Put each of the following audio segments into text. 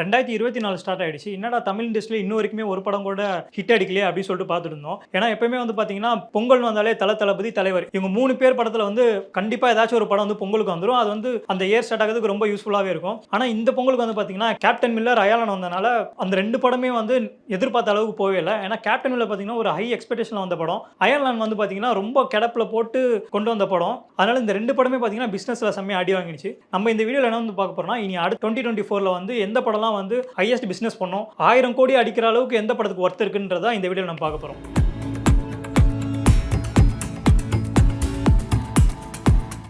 ரெண்டாயிரத்தி இருபத்தி நாலு ஸ்டார்ட் ஆயிடுச்சு. என்னடா தமிழ் இண்டஸ்ட்ரியில் இன்னும் வரைக்குமே ஒரு படம் கூட ஹிட் அடிக்கலையே அப்படின்னு சொல்லிட்டு பார்த்துட்டு இருந்தோம் ஏன்னா எப்பயுமே வந்து பார்த்தீங்கன்னா பொங்கல் வந்தாலே தல தளபதி தலைவர். இவங்க மூணு பேர் படத்தில் வந்து கண்டிப்பாக ஏதாச்சும் ஒரு படம் வந்து பொங்கலுக்கு வந்துடும் அது வந்து அந்த இயர் ஸ்டார்ட் ஆகிறதுக்கு ரொம்ப யூஸ்ஃபுல்லாகவே இருக்கும். ஆனால் இந்த பொங்கலுக்கு வந்து பார்த்தீங்கன்னா கேப்டன் மில்லர் அயாலன் வந்தனால அந்த ரெண்டு படமே வந்து எதிர்பார்த்த அளவுக்கு போகவே இல்லை. ஏன்னா கேப்டன் மில்லர் பார்த்தீங்கன்னா ஒரு ஹை எக்ஸ்பெக்டேஷன் வந்த படம். அயர்லாண்ட் வந்து பார்த்தீங்கன்னா ரொம்ப கிடப்பில் போட்டு கொண்டு வந்த படம். அதனால இந்த ரெண்டு படமே பார்த்தீங்கன்னா பிஸ்னஸில் செம்மையாக அடி வாங்கிடுச்சு. நம்ம இந்த வீடியோவில் என்ன வந்து பார்க்க போறோம்னா இனி அடுத்து டுவெண்ட்டி டுவெண்ட்டி ஃபோரில் வந்து எந்த படம்லாம் வந்து ஹையஸ்ட் பிஸ்னஸ் பண்ணோம். ஆயிரம் கோடி அடிக்கிற அளவுக்கு எந்த படத்துக்கு ஒர்த் இருக்குன்றதா இந்த வீடியோ நம்ம பார்க்க போகிறோம்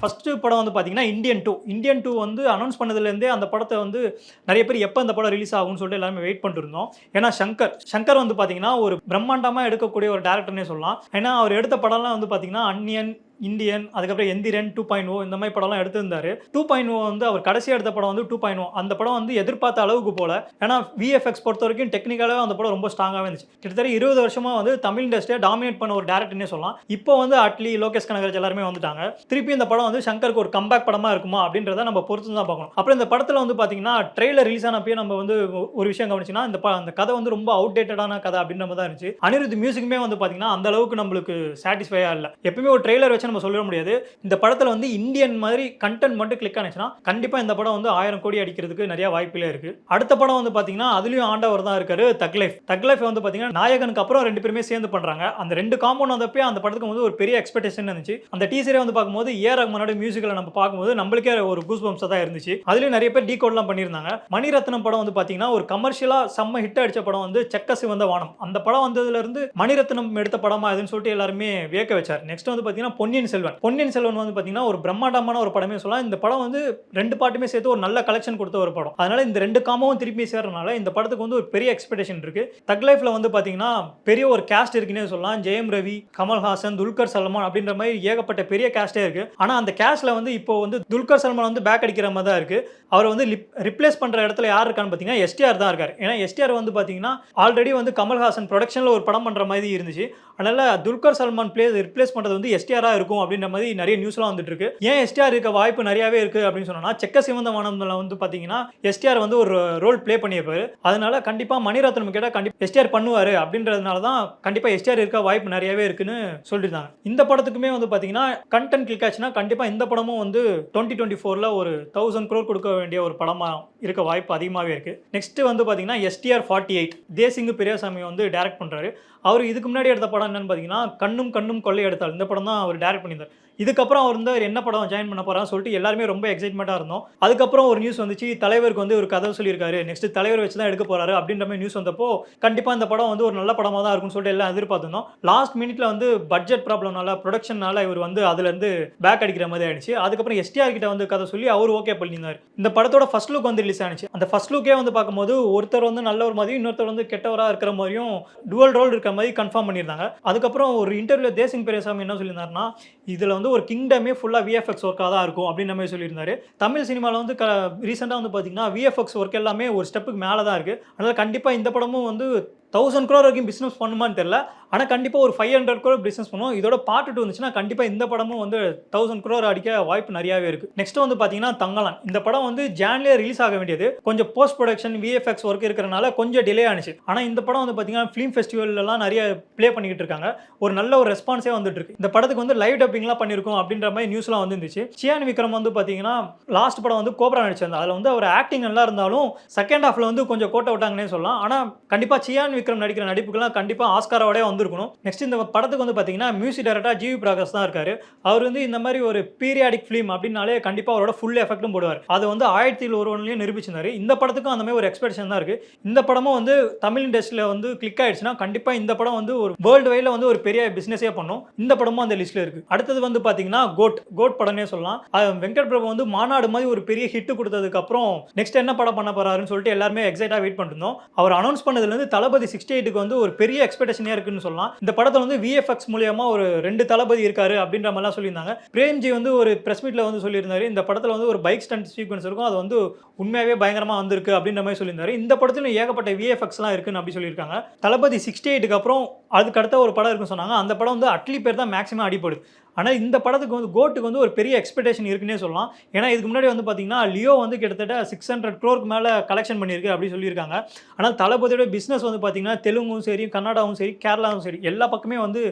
ஃபஸ்ட்டு படம் வந்து பார்த்தீங்கன்னா இந்தியன் டூ இந்தியன் டூ வந்து அனௌன்ஸ் பண்ணதுலேருந்தே அந்த படத்தை வந்து நிறைய பேர் எப்போ அந்த படம் ரிலீஸ் ஆகும்னு சொல்லிட்டு எல்லாமே வெயிட் பண்ணிருந்தோம் ஏன்னா சங்கர் சங்கர் வந்து பார்த்தீங்கன்னா ஒரு பிரம்மாண்டமாக எடுக்கக்கூடிய ஒரு டேரக்டர்னே சொல்லலாம். ஏன்னா அவர் எடுத்த படம்லாம் வந்து பார்த்தீங்கன்னா அன்னியன் இந்தியன் அதுக்கப்புறம் எந்திரன் டூ பாயிண்ட் ஓ இந்த மாதிரி படம்லாம் எடுத்திருந்தாரு. டூ பாயிண்ட் ஓ வந்து அவர் கடைசி எடுத்த படம் வந்து டூ பாயிண்ட் ஓ அந்த படம் வந்து எதிர்பார்த்த அளவுக்கு போல. ஏன்னா விஎஃப்எக்ஸ் பொறுத்த வரைக்கும் டெக்னிக்கலாக அந்த படம் ரொம்ப ஸ்ட்ராங்காகவே இருந்துச்சு. கிட்டத்தட்ட இருபது வருஷமாக வந்து தமிழ் இண்டஸ்ட்ரியை டாமினேட் பண்ண ஒரு டேரக்டர்னே சொல்லலாம். இப்போ வந்து அட்லி லோகேஷ் கனகராஜ் எல்லாருமே வந்துட்டாங்க. திருப்பி இந்த படம் வந்து சங்கருக்கு ஒரு கம்பேக் படமாக இருக்குமா அப்படின்றத நம்ம பொறுத்து தான் பார்க்கணும். அப்புறம் இந்த படத்தில் வந்து பார்த்தீங்கன்னா ட்ரெய்லர் ரிலீஸ் ஆனப்பயே நம்ம வந்து ஒரு விஷயம் கவனிச்சுன்னா இந்த ப- அந்த கதை வந்து ரொம்ப அவுடேட்டடான கதை அப்படின்ற மாதிரி தான் இருந்துச்சு. அனிருத் மியூசிக்குமே வந்து பார்த்தீங்கன்னா அந்த அளவுக்கு நம்மளுக்கு சாட்டிஸ்ஃபையாக இல்லை. எப்பயுமே ஒரு ட்ரெய்லர் வச்சு நம்ம சொல்லிட முடியாது. இந்த படத்தில் வந்து இந்தியன் மாதிரி கண்டென்ட் மட்டும் கிளிக் ஆனிச்சுன்னா கண்டிப்பாக இந்த படம் வந்து ஆயிரம் கோடி அடிக்கிறதுக்கு நிறைய வாய்ப்புகளே இருக்கு. அடுத்த படம் வந்து பார்த்தீங்கன்னா அதுலயும் ஆண்டவர் தான் இருக்காரு தக் லைஃப் தக் லைஃப் வந்து பார்த்தீங்கன்னா நாயகனுக்கு அப்புறம் ரெண்டு பேருமே சேர்ந்து பண்றாங்க. அந்த ரெண்டு காம்பவுண்ட் வந்தப்பே அந்த படத்துக்கு வந்து ஒரு பெரிய எக்ஸ்பெக்டேஷன் இருந்துச்சு. அந்த டீசரே வந்து பார்க்கும்போது ஏ ரஹ்மானோட மியூசிக்கில் நம்ம பார்க்கும்போது நம்மளுக்கே ஒரு கூஸ் பம்ஸ் தான் இருந்துச்சு. அதுலயும் நிறைய பேர் டீ கோட்லாம் பண்ணியிருந்தாங்க. மணிரத்னம் படம் வந்து பார்த்தீங்கன்னா ஒரு கமர்ஷியலா செம்ம ஹிட் அடிச்ச படம் வந்து செக்க சிவந்த வானம். அந்த படம் வந்ததுல இருந்து மணிரத்னம் எடுத்த படமா அதுன்னு சொல்லிட்டு எல்லாருமே வியக்க வச்சார். நெக்ஸ்ட் வந்து பார்த்தீங்கன்னா பொன்னியின் செல்வன். பொன்னியின் செல்வன் வந்து பார்த்தீங்கன்னா ஒரு பிரம்மாண்டமான ஒரு படமே சொல்லலாம். இந்த படம் வந்து ரெண்டு பாட்டுமே சேர்த்து ஒரு நல்ல கலெக்ஷன் கொடுத்த ஒரு படம். அதனால இந்த ரெண்டு காமாவும் திருப்பி சேர்றதுனால இந்த படத்துக்கு வந்து ஒரு பெரிய எக்ஸ்பெக்டேஷன் இருக்கு. தக் லைஃப்ல வந்து பார்த்தீங்கன்னா பெரிய ஒரு கேஸ்ட் இருக்குன்னே சொல்லலாம். ஜெயம் ரவி கமல்ஹாசன் துல்கர் சல்மான் அப்படின்ற மாதிரி ஏகப்பட்ட பெரிய கேஸ்டே இருக்கு. ஆனா அந்த கேஸ்ட்ல வந்து இப்போ வந்து துல்கர் சல்மான் வந்து பேக் அடிக்கிற மாதிரி தான் இருக்கு. அவர் வந்து ரிப்ளேஸ் பண்ற இடத்துல யார் இருக்கான்னு பார்த்தீங்கன்னா எஸ்டிஆர் தான் இருக்காரு. ஏன்னா எஸ்டிஆர் வந்து பார்த்தீங்கன்னா ஆல்ரெடி வந்து கமல்ஹாசன் ப்ரொடக்ஷன்ல ஒரு படம் பண்ற மாதிரி இருந்துச்சு. அதனால துல்கர் சல்மான் பிளேஸ் ரிப்ளேஸ் பண்ணுறது வந்து எஸ்டிஆராக இருக்கும் அப்படின்ற மாதிரி நிறைய நியூஸ்லாம் வந்துட்டு இருக்கு ஏன் எஸ்டிஆர் இருக்க வாய்ப்பு நிறையவே இருக்கு அப்படின்னு சொன்னா செக்க சிவந்த வானம்ல வந்து பாத்தீங்கன்னா எஸ்டிஆர் வந்து ஒரு ரோல் ப்ளே பண்ணியிருப்பாரு. அதனால கண்டிப்பா மணிரத்னம் கேட்டால் கண்டிப்பா எஸ்டிஆர் பண்ணுவாரு அப்படின்றதுனால தான் கண்டிப்பா எஸ்டிஆர் இருக்க வாய்ப்பு நிறையவே இருக்குன்னு சொல்லியிருந்தாங்க. இந்த படத்துக்குமே வந்து பாத்தீங்கன்னா கண்டென்ட் கிளிக் ஆச்சுன்னா கண்டிப்பா இந்த படமும் வந்து டுவெண்ட்டி டுவெண்ட்டி ஃபோர்ல ஒரு தௌசண்ட் க்ரோர் கொடுக்க வேண்டிய ஒரு படமா இருக்க வாய்ப்பு அதிகமாகவே இருக்கு. நெக்ஸ்ட் வந்து பாத்தீங்கன்னா STR forty eight Desingh Periyasamy வந்து டைரக்ட் பண்றாரு. அவர் இதுக்கு முன்னாடி எடுத்த படம் என்னன்னு பார்த்தீங்கன்னா கண்ணும் கண்ணும் கொள்ளை எடுத்தால் இந்த படம் தான் அவர் டைரக்ட் பண்ணியிருந்தார். இதுக்கப்புறம் அவர் வந்து என்ன படம் ஜாயின் பண்ண போறான்னு சொல்லிட்டு எல்லாருமே ரொம்ப எக்ஸைட்மெண்ட்டாக இருந்தோம். அதுக்கப்புறம் ஒரு நியூஸ் வந்துச்சு தலைவருக்கு வந்து ஒரு கதை சொல்லியிருக்காரு. நெக்ஸ்ட் தலைவர் வச்சு தான் எடுக்க போறாரு அப்படின்ற மாதிரி நியூஸ் வந்தப்போ கண்டிப்பாக இந்த படம் வந்து ஒரு நல்ல படமாக தான் இருக்கும்னு சொல்லிட்டு எல்லாம் எதிர்பார்த்திருந்தோம். லாஸ்ட் மினிட்ல வந்து பட்ஜெட் ப்ராப்ளம்னால ப்ரொடக்ஷன்னால இவர் வந்து அதுல இருந்து பேக் அடிக்கிற மாதிரி ஆயிடுச்சு. அதுக்கப்புறம் எஸ்டிஆர் கிட்ட வந்து கதை சொல்லி அவர் ஓகே பண்ணியிருந்தார். இந்த படத்தோட ஃபர்ஸ்ட் லுக் வந்து ரிலீஸ் ஆனிச்சு அந்த ஃபர்ஸ்ட் லுக்கே வந்து பார்க்கும்போது ஒருத்தர் வந்து நல்ல ஒரு மாதிரியும் இன்னொருத்தர் வந்து கெட்டவராக இருக்கிற மாதிரியும் டுவல் ரோல் இருக்கிற மாதிரி கன்ஃபார்ம் பண்ணியிருந்தாங்க. அதுக்கப்புறம் ஒரு இன்டர்வியூ தேசிங் பெரியசாமி என்ன சொல்லியிருந்தாருன்னா இதில் வந்து ஒரு கிங்டமே ஃபுல்லாக விஎஃப்எக்ஸ் ஒர்க்காக தான் இருக்கும் அப்படின்ற மாதிரி சொல்லியிருந்தாரு. தமிழ் சினிமாவில் வந்து க ரீசெண்டாக வந்து பார்த்தீங்கன்னா விஎஃப்எக்ஸ் ஒர்க் எல்லாமே ஒரு ஸ்டெப்புக்கு மேலே தான் இருக்குது அதனால் கண்டிப்பாக இந்த படமும் வந்து தௌசண்ட் க்ரோர் வரைக்கும் பிஸ்னஸ் பண்ணுமான்னு தெரியல. ஆனால் கண்டிப்பாக ஒரு ஃபைவ் ஹண்ட்ரட் க்ரோர் பிஸ்னஸ் பண்ணுவோம். இதோட பார்ட் டூ வந்துச்சுன்னா கண்டிப்பாக இந்த படமும் வந்து தௌசண்ட் க்ரோர் அடிக்க வாய்ப்பு நிறையாவே இருக்குது நெக்ஸ்ட் வந்து பார்த்தீங்கன்னா தங்கலான். இந்த படம் வந்து ஜான்லேயே ரிலீஸ் ஆக வேண்டியது. கொஞ்சம் போஸ்ட் ப்ரொடக்ஷன் விஎஃப்எக்ஸ் ஒர்க் இருக்கிறனால கொஞ்சம் டிலே ஆனிச்சு. ஆனால் இந்த படம் வந்து பார்த்தீங்கன்னா ஃபிலிம் ஃபெஸ்டிவல்லாம் நிறைய ப்ளே பண்ணிக்கிட்டு இருக்காங்க. ஒரு நல்ல ஒரு ரெஸ்பான்ஸே வந்துட்டு இருக்கு. இந்த படத்துக்கு வந்து லைவ் டப்பிங்லாம் பண்ணியிருக்கோம் அப்படின்ற மாதிரி நியூஸ்லாம் வந்துருந்துச்சு. சியான் விக்ரம் வந்து பார்த்தீங்கன்னா லாஸ்ட் படம் வந்து கோப்ரா நடிச்சிருந்தா அதில் வந்து அவர் ஆக்டிங் நல்லா இருந்தாலும் செகண்ட் ஹாஃப்ல வந்து கொஞ்சம் கோட்டை விட்டாங்கன்னே சொல்லலாம். ஆனால் கண்டிப்பாக சியான் விக்ரம் நடிக்கிற நடிப்புக்கெல்லாம் கண்டிப்பாக ஆஸ்காரோடய வந்திருக்கணும். நெக்ஸ்ட் இந்த படத்துக்கு வந்து பார்த்தீங்கன்னா மியூசிக் டைரக்டர் ஜிவி பிரகாஷ் தான் இருக்காரு. அவர் வந்து இந்த மாதிரி ஒரு பீரியாடிக் ஃபிலிம் அப்படின்னாலே கண்டிப்பாக அவரோட ஃபுல் எஃபெக்ட்டும் போடுவார். அது வந்து ஆயிரத்தி ஒருவன்லையும் நிரூபிச்சிருந்தாரு. இந்த படத்துக்கும் அந்த மாதிரி ஒரு எக்ஸ்பெக்டேஷன் தான் இருக்குது இந்த படமும் வந்து தமிழ் இண்டஸ்ட்ரியில் வந்து கிளிக் ஆயிடுச்சுன்னா கண்டிப்பாக இந்த படம் வந்து ஒரு வேர்ல்டு வைடில் வந்து ஒரு பெரிய பிஸ்னஸே பண்ணும். இந்த படமும் அந்த லிஸ்ட்டில் இருக்குது அடுத்தது வந்து பார்த்தீங்கன்னா கோட் கோட் படம்னே சொல்லலாம். வெங்கட் பிரபு வந்து மாநாடு மாதிரி ஒரு பெரிய ஹிட் கொடுத்ததுக்கு அப்புறம் நெக்ஸ்ட் என்ன படம் பண்ண போறாருன்னு சொல்லிட்டு எல்லாருமே எக்ஸைட்டாக வெயிட் பண்ணிருந்தோம் அவர் அனௌன்ஸ் பண்ணதுலேருந்து தளபதி சிக்ஸ்டி எயிட்டுக்கு வந்து ஒரு பெரிய எக்ஸ்பெக்டேஷனே இருக்குன்னு சொல்லலாம். இந்த படத்தில் வந்து விஎஃப்எக்ஸ் மூலியமா ஒரு ரெண்டு தளபதி இருக்காரு அப்படின்ற மாதிரிலாம் சொல்லியிருந்தாங்க. பிரேம்ஜி வந்து ஒரு பிரஸ் மீட்ல வந்து சொல்லியிருந்தாரு. இந்த படத்தில் வந்து ஒரு பைக் ஸ்டண்ட் சீக்வன்ஸ் இருக்கும். அது வந்து உண்மையாகவே பயங்கரமாக வந்திருக்கு அப்படின்ற மாதிரி சொல்லியிருந்தாரு. இந்த படத்துல ஏகப்பட்ட விஎஃப்எக்ஸ்லாம் இருக்குன்னு அப்படி சொல்லியிருக்காங்க. தளபதி சிக்ஸ்டி எயிட்டுக்கு அப்புறம் அதுக்கு அடுத்த ஒரு படம் இருக்குன்னு சொன்னாங்க. அந்த படம் வந்து அட்லி பேர் தான் மேக்ஸிமம் அடிப்படுது ஆனால் இந்த படத்துக்கு வந்து கோட்டுக்கு வந்து ஒரு பெரிய எக்ஸ்பெக்டேஷன் இருக்குன்னே சொல்லலாம். ஏன்னா இதுக்கு முன்னாடி வந்து பார்த்தீங்கன்னா லியோ வந்து கிட்டத்தட்ட சிக்ஸ் ஹண்ட்ரட் க்ரோருக்கு மேலே கலெக்ஷன் பண்ணியிருக்கு அப்படின்னு சொல்லியிருக்காங்க. ஆனால் தளபதியோட பிஸ்னஸ் வந்து பார்த்தீங்கன்னா தெலுங்கும் சரி கன்னடாவும் சரி கேரளாவும் சரி எல்லா பக்கமே வந்து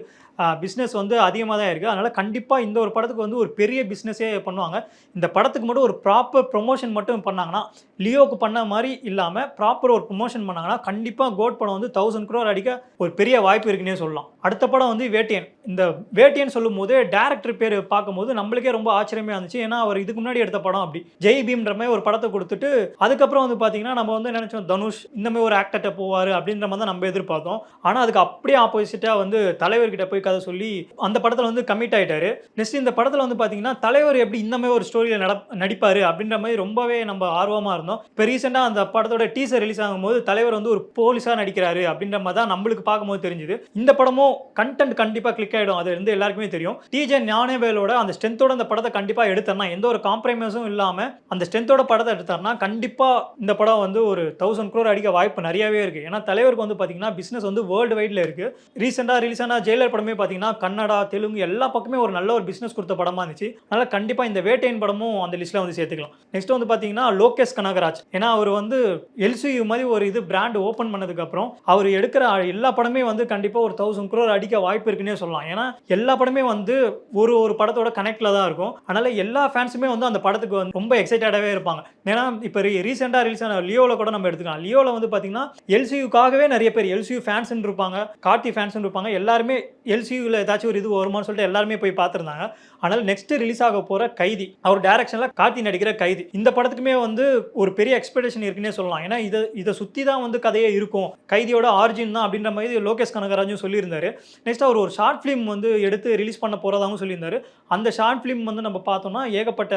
பிஸ்னஸ் வந்து அதிகமாக தான் இருக்குது அதனால் கண்டிப்பாக இந்த ஒரு படத்துக்கு வந்து ஒரு பெரிய பிஸ்னஸே பண்ணுவாங்க. இந்த படத்துக்கு மட்டும் ஒரு ப்ராப்பர் ப்ரொமோஷன் மட்டும் பண்ணாங்கன்னா லியோவுக்கு பண்ண மாதிரி இல்லாமல் ப்ராப்பர் ஒரு ப்ரொமோஷன் பண்ணாங்கன்னா கண்டிப்பாக கோட் படம் வந்து தௌசண்ட் க்ரோர் அடிக்க ஒரு பெரிய வாய்ப்பு இருக்குன்னே சொல்லலாம். அடுத்த படம் வந்து வேட்டியன். இந்த வேட்டியன் சொல்லும் போது டேரக்டர் பேர் பார்க்கும்போது நம்மளுக்கே ரொம்ப ஆச்சரியமாக இருந்துச்சு. ஏன்னா அவர் இதுக்கு முன்னாடி எடுத்த படம் அப்படி. ஜெய் பீம்ன்ற மாதிரி ஒரு படத்தை கொடுத்துட்டு அதுக்கப்புறம் வந்து பார்த்தீங்கன்னா நம்ம வந்து நினைச்சோம் தனுஷ் இந்த மாதிரி ஒரு ஆக்டர்கிட்ட போவார் அப்படின்ற மாதிரி தான் நம்ம எதிர்பார்த்தோம். ஆனால் அதுக்கு அப்படியே ஆப்போசிட்டாக வந்து தலைவர்கிட்ட போய் கதை சொல்லி அந்த படத்தில் வந்து கமிட் ஆயிட்டாரு. நெக்ஸ்ட் இந்த படத்தில் வந்து பார்த்தீங்கன்னா தலைவர் எப்படி இந்த மாதிரி ஒரு ஸ்டோரியில் நட நடிப்பார் அப்படின்ற மாதிரி ரொம்பவே நம்ம ஆர்வமாக இருந்தோம். இப்போ ரீசெண்டாக அந்த படத்தோட டீசர் ரிலீஸ் ஆகும்போது தலைவர் வந்து ஒரு போலீஸாக நடிக்கிறாரு அப்படின்ற மாதிரி தான் நம்மளுக்கு பார்க்கும்போது தெரிஞ்சுது. இந்த படமும் கண்டென்ட் கண்டிப்பாக கிளிக் ஆகிடும் அது வந்து எல்லாருக்குமே தெரியும். டிஜே ஞானவேலோட அந்த ஸ்ட்ரென்த்தோட அந்த படத்தை கண்டிப்பாக எடுத்தார்னா எந்த ஒரு காம்ப்ரமைஸும் இல்லாமல் அந்த ஸ்ட்ரென்த்தோட படத்தை எடுத்தார்னா கண்டிப்பாக இந்த படம் வந்து ஒரு தௌசண்ட் க்ரோர் அடிக்க வாய்ப்பு நிறையவே இருக்குது ஏன்னா தலைவருக்கு வந்து பார்த்தீங்கன்னா பிஸ்னஸ் வந்து வேர்ல்டு வைடில் இருக்குது ரீசெண்டாக ரிலீஸ் ஆன ஜெயிலர் படமே பார்த்தீங்கன்னா கன்னடா தெலுங்கு எல்லா பக்கமே ஒரு நல்ல ஒரு பிஸ்னஸ் கொடுத்த படமா இருந்துச்சு. அதனால் கண்டிப்பாக இந்த வேட்டையின் படமும் அந்த லிஸ்ட்டில் வந்து சேர்த்துக்கலாம். நெக்ஸ்ட் வந்து பார்த்தீங்கன்னா லோகேஷ் கனகராஜ். ஏன்னா அவர் வந்து எல்சியு மாதிரி ஒரு இது பிராண்ட் ஓப்பன் பண்ணதுக்கப்புறம் அவர் எடுக்கிற எல்லா படமே வந்து கண்டிப்பாக ஒரு தௌசண்ட் குரோர் அடிக்க வாய்ப்பு இருக்குன்னே சொல்லலாம். ஏன்னா எல்லா படமே வந்து ஒரு ஒரு படத்தோட கனெக்டில் தான் இருக்கும். அதனால எல்லா ஃபேன்ஸுமே வந்து அந்த படத்துக்கு வந்து ரொம்ப எக்ஸைட்டடாகவே இருப்பாங்க. ஏன்னா இப்போ ரீசெண்டாக ரிலீஸ் ஆன லியோவில் கூட நம்ம எடுத்துக்கலாம். லியோவில் வந்து பார்த்தீங்கன்னா எல்சியூக்காகவே நிறைய பேர் எல்சியூ ஃபேன்ஸ் இருப்பாங்க கார்த்தி ஃபேன்ஸ் இருப்பாங்க. எல்லாருமே எல் எல்சியூவில் ஏதாச்சும் ஒரு இது வருமானு சொல்லிட்டு எல்லாருமே போய் பார்த்துருந்தாங்க. ஆனால் நெக்ஸ்ட் ரிலீஸ் ஆக போகிற கைதி அவர் டேரக்ஷனில் கார்த்தி நடிக்கிற கைதி இந்த படத்துக்குமே வந்து ஒரு பெரிய எக்ஸ்பெக்டேஷன் இருக்குன்னே சொல்லலாம். ஏன்னா இதை இதை சுற்றி தான் வந்து கதையே இருக்கும். கைதியோட ஆர்ஜின் தான் அப்படின்ற மாதிரி லோகேஷ் கனகராஜும் சொல்லியிருந்தாரு. நெக்ஸ்ட் அவர் ஒரு ஷார்ட் ஃபிலிம் வந்து எடுத்து ரிலீஸ் பண்ண போகிறதாகவும் சொல்லியிருந்தாரு. அந்த ஷார்ட் ஃபிலிம் வந்து நம்ம பார்த்தோம்னா ஏகப்பட்ட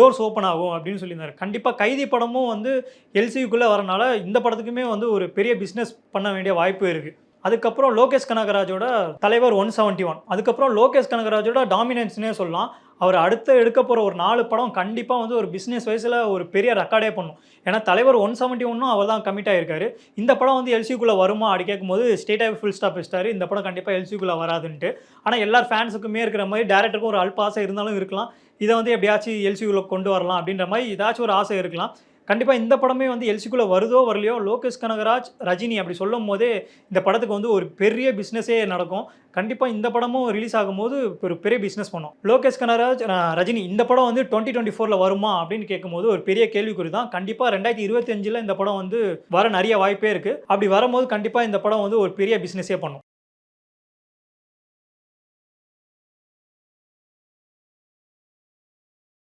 டோர்ஸ் ஓப்பன் ஆகும் அப்படின்னு சொல்லியிருந்தாரு. கண்டிப்பாக கைதி படமும் வந்து எல்சியுக்குள்ளே வரனால இந்த படத்துக்குமே வந்து ஒரு பெரிய பிஸ்னஸ் பண்ண வேண்டிய வாய்ப்பு இருக்குது அதுக்கப்புறம் லோகேஷ் கனகராஜோட தலைவர் ஒன் செவன்ட்டி ஒன் அதுக்கப்புறம் லோகேஷ் கனகராஜோட டாமினன்ஸ்னே சொல்லலாம். அவர் அடுத்து எடுக்க போகிற ஒரு நாலு படம் கண்டிப்பாக வந்து ஒரு பிஸ்னஸ் வயசில் ஒரு பெரிய ரெக்கார்டே பண்ணும். ஏன்னா தலைவர் ஒன் செவன்ட்டி ஒன்னும் அவர் தான் கமிட் ஆகிருக்காரு இந்த படம் வந்து எல்சிக்குள்ளே வருமா அப்படி கேட்கும்போது ஸ்டேட் ஆஃப் ஃபுல் ஸ்டாப் வச்சிட்டாரு. இந்த படம் கண்டிப்பாக எல்சிக்குள்ளே வராதுன்ட்டு. ஆனால் எல்லா ஃபேன்ஸுக்குமே இருக்கிற மாதிரி டேரக்டருக்கும் ஒரு அல்பாசை இருந்தாலும் இருக்கலாம். இதை வந்து எப்படியாச்சும் எல்சிக்குள்ளே கொண்டு வரலாம் அப்படின்ற மாதிரி ஏதாச்சும் ஒரு ஆசை இருக்கலாம். கண்டிப்பாக இந்த படமே வந்து எல்சிக்குள்ளே வருதோ வரலையோ லோகேஷ் கனகராஜ் ரஜினி அப்படி சொல்லும் போதே இந்த படத்துக்கு வந்து ஒரு பெரிய பிஸ்னஸே நடக்கும். கண்டிப்பாக இந்த படமும் ரிலீஸ் ஆகும்போது ஒரு பெரிய பிஸ்னஸ் பண்ணும். லோகேஷ் கனகராஜ் ரஜினி இந்த படம் வந்து டுவெண்ட்டி டுவெண்ட்டி ஃபோரில் வருமா அப்படின்னு கேட்கும்போது ஒரு பெரிய கேள்விக்குறி தான். கண்டிப்பாக ரெண்டாயிரத்தி இருபத்தஞ்சில் இந்த படம் வந்து வர நிறைய வாய்ப்பே இருக்குது அப்படி வரும்போது கண்டிப்பாக இந்த படம் வந்து ஒரு பெரிய பிஸ்னஸே பண்ணும்.